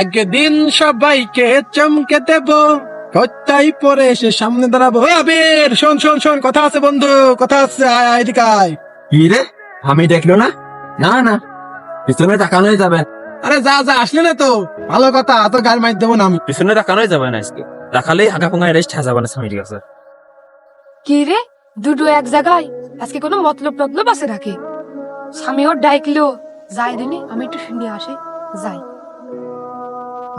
একদিন সবাইকে চমকে দেব। হত্যাই পরে সে সামনে দাঁড়াবো। আবির শোন শোন শোন কথা আছে বন্ধু কথা আছে আয় আয় এদিকে আয়। কি রে? আমি দেখল না? না না পিছনে তাকানোই যাবে। আরে যা যা আসলে না তো। ভালো কথা তো গাল মার দেবো না আমি। পিছনে তাকানোই যাবে না আজকে। তাকালেই হাঁকা ফোঙা রেস্ট যাবে না স্বামীর কাছে। কি রে? দুটো এক জায়গায়। আজকে কোনো মতলব টতলব আছে নাকি? স্বামী ওর ডাইকলো যাই দিনি আমি একটু শুনে আসি যাই।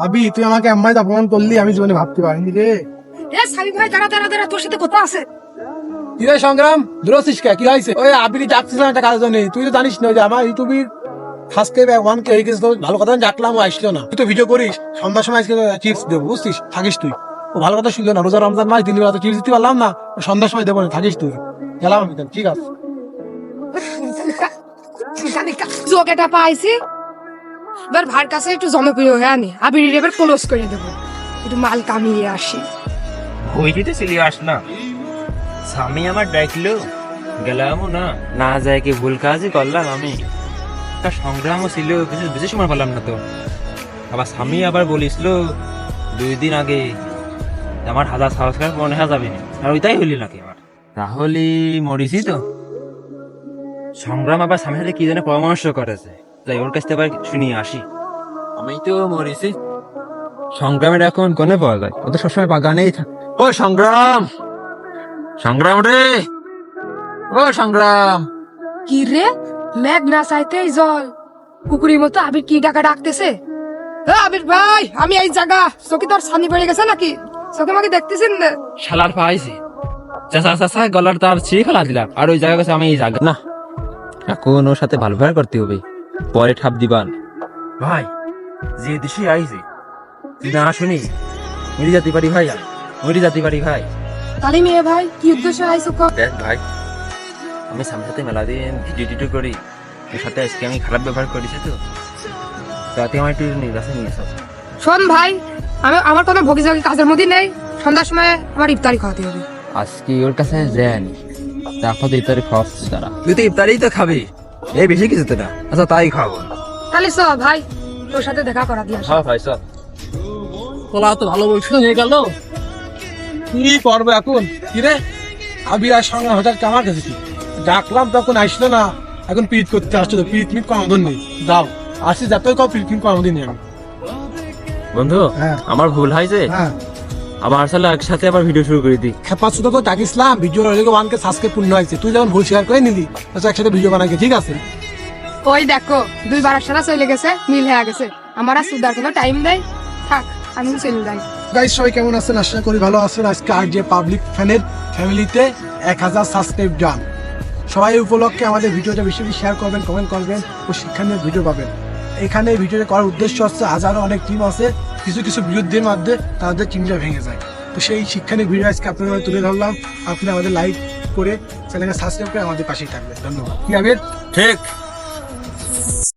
আবি তুই আমাকে আম্মাই অপমান করলি আমি জীবনে ভাবতে পারিনি রে। এ স্বামী ভাই দাঁড়া দাঁড়া দাঁড়া তোর সাথে কথা আছে। কি রে সংগ্রাম? দূরছিস কে? কি হয়েছে? ওই আবির যাচ্ছিলাম একটা কাজের জন্য। তুই তো জানিস না যে আমার ইউটিউবের ফার্স্ট কে ওয়ান কে গেছে তো ভালো কথা ডাকলাম ও আসলো না। তুই তো ভিডিও করিস সন্ধ্যার সময় আজকে চিপস দেবো বুঝছিস? থাকিস তুই। ও ভালো কথা শুনলো না রোজা রমজান মাস দিন বেলা তো চিপস দিতে পারলাম না সন্ধ্যার সময় দেবো না থাকিস তুই। গেলাম আমি ঠিক আছে। জোকেটা পাইছি। এবার ভার কাছে একটু জনপ্রিয় হয়ে আনে। আবির এবার ক্লোজ করে দেবো। একটু মাল কামিয়ে আসি। ওইটি তো চলে আস না। স্বামী আমার ডাকলো গেলাম না। না যায় কি ভুল কাজই করলাম আমি? একটা সংগ্রামও ছিল, কিছু বেশি সময় পেলাম না তো। আবার স্বামী আবার বলিসল, দুই দিন আগে আমার হাজার সাহসকার মনে হয় যাবে। আর ওইটাই হইলি নাকি আমার? তাহলে মরিসি তো। সংগ্রাম আবার স্বামীর সাথে কি যেন পরামর্শ করেছে। তাই ওর কাছ থেকে আবার শুনিয়ে আসি। আমি তো মরিসি সংগ্রামের এখন কোনে পাওয়া যায়। ও তো সবসময় বাগানেই থাকে। ও সংগ্রাম! সংগ্রাম রে! ও সংগ্রাম! কি রে? মেঘ না চাইতেই জল। কুকুরের মতো আবির কি ডাকা ডাকতেছে? এ আবির ভাই আমি এই জায়গা। চকি তোর সানি পড়ে গেছে নাকি? চোখে আমাকে দেখতেছেন না? শালার পাইছি চাচা চাচা গলার তার ছিঁড়ে ফেলা দিলাম। আর ওই জায়গা কাছে আমি এই জায়গা না। এখন ওর সাথে ভালো ব্যবহার করতে হবে। পরে ঠাপ দিবান। ভাই যে দেশে আইছে তুই না শুনি মরি যাতে পারি ভাই আর মরি যাতে পারি ভাই। তালি মেয়ে ভাই কি উদ্দেশ্য আইসো ক? দেখ ভাই আমি সামনে সাথে মেলা দিন ভিডিও টিডিও করি ওর সাথে আজকে আমি খারাপ ব্যবহার করেছি তো। তাতে আমার একটু নির্বাচন নিয়ে সব শোন ভাই আমি আমার কোনো ভোগিযোগী কাজের মধ্যে নেই। সন্ধ্যার সময় আমার ইফতারি খাওয়াতে হবে। আজকে ওর কাছে যায়নি। দেখো তো ইফতারি খাওয়াচ্ছি তারা। তুই তো ইফতারি তো খাবি। এই বেশি কিছু তো না। আচ্ছা তাই খাব। তাহলে চ ভাই। তোর সাথে দেখা করা দিয়ে হ্যাঁ ভাই সব তোলা তো ভালো বলছিল হয়ে গেল। কি করব এখন? কি রে? আবির আর সংগ্রাম হঠাৎ আমার কাছে ডাকলাম তখন আসলো না। এখন পিট করতে আসছো তো পিট মিট কমাদন নেই। যাও আসি যতই কম পিট মিট কমাদন নেই আমি। বন্ধু হ্যাঁ। আমার ভুল হয়েছে হ্যাঁ। আবার আসলে একসাথে আবার ভিডিও শুরু করে দিই। খেপা সুতো তো ডাকিসলাম ভিডিও রইলে ওয়ানকে সাবস্ক্রাইব পূর্ণ হয়েছে। তুই যখন ভুল স্বীকার করে নিলি তো একসাথে ভিডিও বানাকে ঠিক আছে? ওই দেখো দুই বারার সারা চলে গেছে মিল হয়ে গেছে। আমার আর সুদার কোনো টাইম দেয়? থাক আমি চলে যাই। গাইস সবাই কেমন আছেন? আশা করি ভালো আছেন। আজকে আর যে পাবলিক ফ্যানের ফ্যামিলিতে এক হাজার সাবস্ক্রাইব যান সবাই উপলক্ষে আমাদের ভিডিওটা বেশি বেশি শেয়ার করবেন কমেন্ট করবেন ও শিক্ষা নিয়ে ভিডিও পাবেন। এখানে ভিডিওটা করার উদ্দেশ্য হচ্ছে আজ আরও অনেক টিম আছে, কিছু কিছু বিরুদ্ধের মধ্যে তাদের টিমটা ভেঙে যায়। তো সেই শিক্ষানিক ভিডিও আজকে আপনাদের তুলে ধরলাম। আপনি আমাদের লাইক করে চ্যানেলকে সাবস্ক্রাইব করে আমাদের পাশেই থাকবেন। ধন্যবাদ। কি ঠিক।